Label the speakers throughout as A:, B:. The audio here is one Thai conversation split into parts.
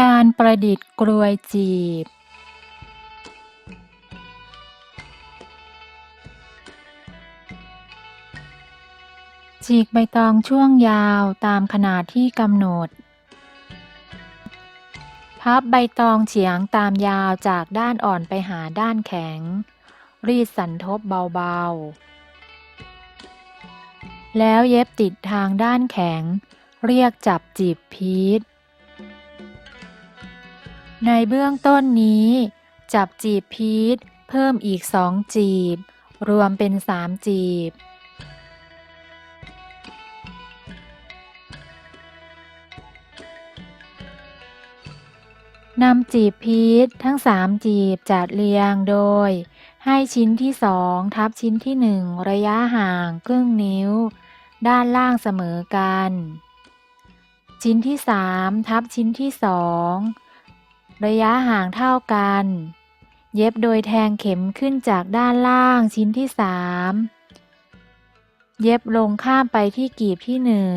A: การประดิษฐ์กลวยจีบฉีกใบตองช่วงยาวตามขนาดที่กำหนด พับใบตองเฉียงตามยาวจากด้านอ่อนไปหาด้านแข็ง รีดสันทบเบาๆ แล้วเย็บติดทางด้านแข็ง เรียกจับจีบพีท ในเบื้องต้นนี้ จับจีบพีทเพิ่มอีกสองจีบ รวมเป็นสามจีบ นำจีบพีชทั้งสามจีบจัดเรียงโดย ให้ชิ้นที่สองทับชิ้นที่หนึ่งระยะห่างครึ่งนิ้ว ด้านล่างเสมอกัน ชิ้นที่สามทับชิ้นที่สอง ระยะห่างเท่ากัน เย็บโดยแทงเข็มขึ้นจากด้านล่างชิ้นที่สามเย็บลงข้ามไปที่กีบที่หนึ่ง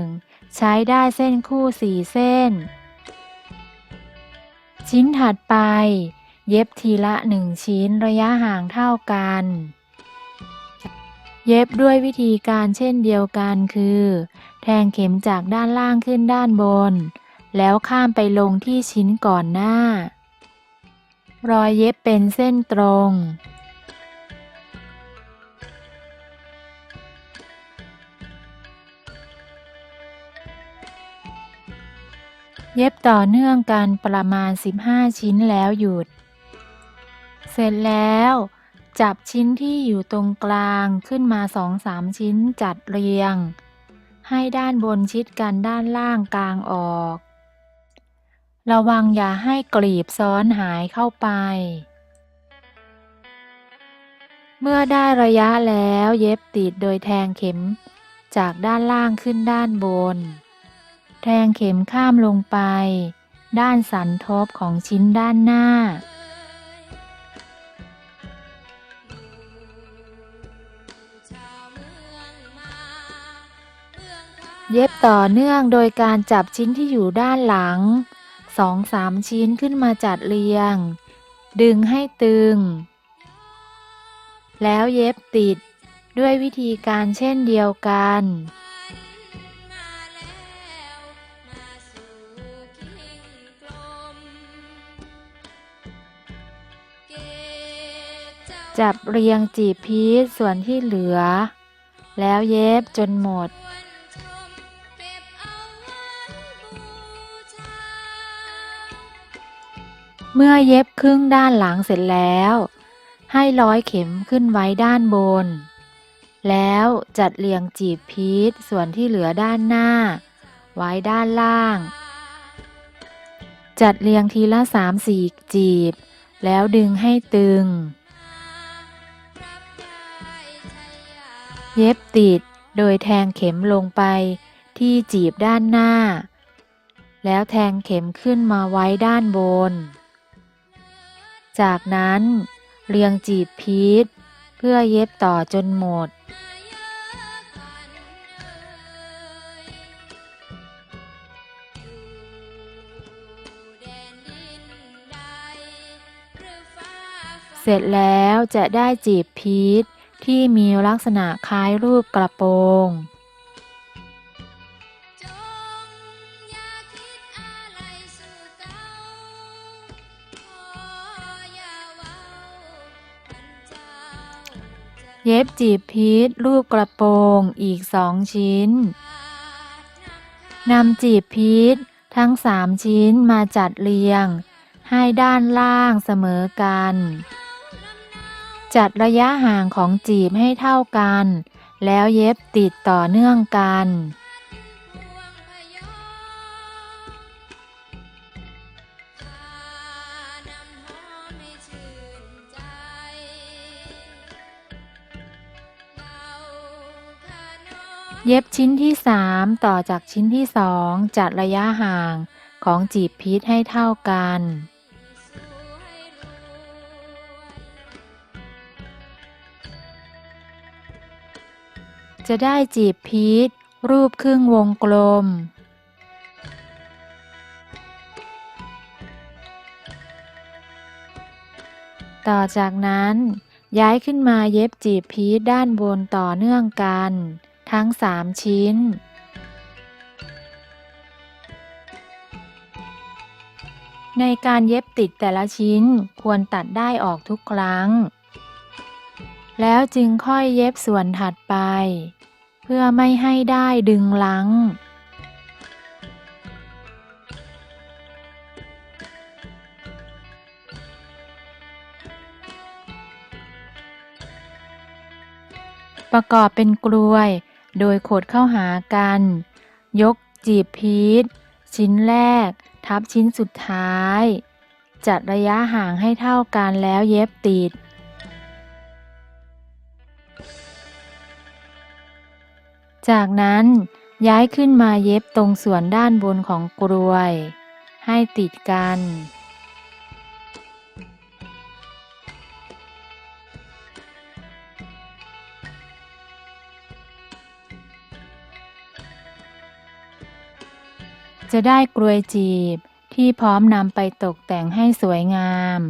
A: ใช้ได้เส้นคู่สี่เส้น ชิ้นถัดไป เย็บทีละหนึ่งชิ้นระยะห่างเท่ากัน เย็บด้วยวิธีการเช่นเดียวกันคือ แทงเข็มจากด้านล่างขึ้นด้านบน แล้วข้ามไปลงที่ชิ้นก่อนหน้า รอยเย็บเป็นเส้นตรง เย็บต่อเนื่องกันประมาณ 15 ชิ้นแล้วหยุด เสร็จแล้วจับชิ้นที่อยู่ตรงกลางขึ้นมา2-3ชิ้นจัดเรียง ให้ด้านบนชิดกันด้านล่างกลางออก ระวังอย่าให้กลีบซ้อนหายเข้าไป เมื่อได้ระยะแล้วเย็บติดโดยแทงเข็มจากด้านล่างขึ้นด้านบน แทงเข็มข้ามลงไป ด้านสันทบของชิ้นด้านหน้า เย็บต่อเนื่องโดยการจับชิ้นที่อยู่ด้านหลัง สองสามชิ้นขึ้นมาจัดเรียง ดึงให้ตึง แล้วเย็บติดด้วยวิธีการเช่นเดียวกัน จับเรียงจีบพีชส่วนที่เหลือ แล้วเย็บจนหมด เมื่อเย็บครึ่งด้านหลังเสร็จแล้ว ให้ร้อยเข็มขึ้นไว้ด้านบน แล้วจัดเรียงจีบพีชส่วนที่เหลือด้านหน้า ไว้ด้านล่าง จัดเรียงทีละสามสี่จีบ แล้วดึงให้ตึง เย็บติดโดยแทงเข็มลงไปที่จีบด้านหน้า แล้วแทงเข็มขึ้นมาไว้ด้านบน จากนั้นเรียงจีบพีชเพื่อเย็บต่อจนหมด เสร็จแล้วจะได้จีบพีชที่มีลักษณะคล้ายรูปกระโปรง เย็บจีบพีชรูปกระโปรงอีกสองชิ้นนำจีบพีชทั้งสามชิ้นมาจัดเรียง ให้ด้านล่างเสมอกัน จัดระยะห่างของจีบให้เท่ากัน แล้วเย็บติดต่อเนื่องกัน เย็บชิ้นที่สามต่อจากชิ้นที่สองจัดระยะห่างของจีบพีทให้เท่ากันจะได้จีบพีทรูปครึ่งวงกลม ต่อจากนั้นย้ายขึ้นมาเย็บจีบพีทด้านบนต่อเนื่องกัน ทั้งสามชิ้น ในการเย็บติดแต่ละชิ้นควรตัดได้ออกทุกครั้ง แล้วจึงค่อยเย็บส่วนถัดไป เพื่อไม่ให้ได้ดึงลังประกอบเป็นกลวย โดยขดเข้าหากัน ยกจีบพีชชิ้นแรก ทับชิ้นสุดท้าย จัดระยะห่างให้เท่ากันแล้วเย็บติด จากนั้นย้ายขึ้นมาเย็บตรงส่วนด้านบนของกลวย ให้ติดกัน จะได้กลวยจีบที่พร้อมนำไปตกแต่งให้สวยงาม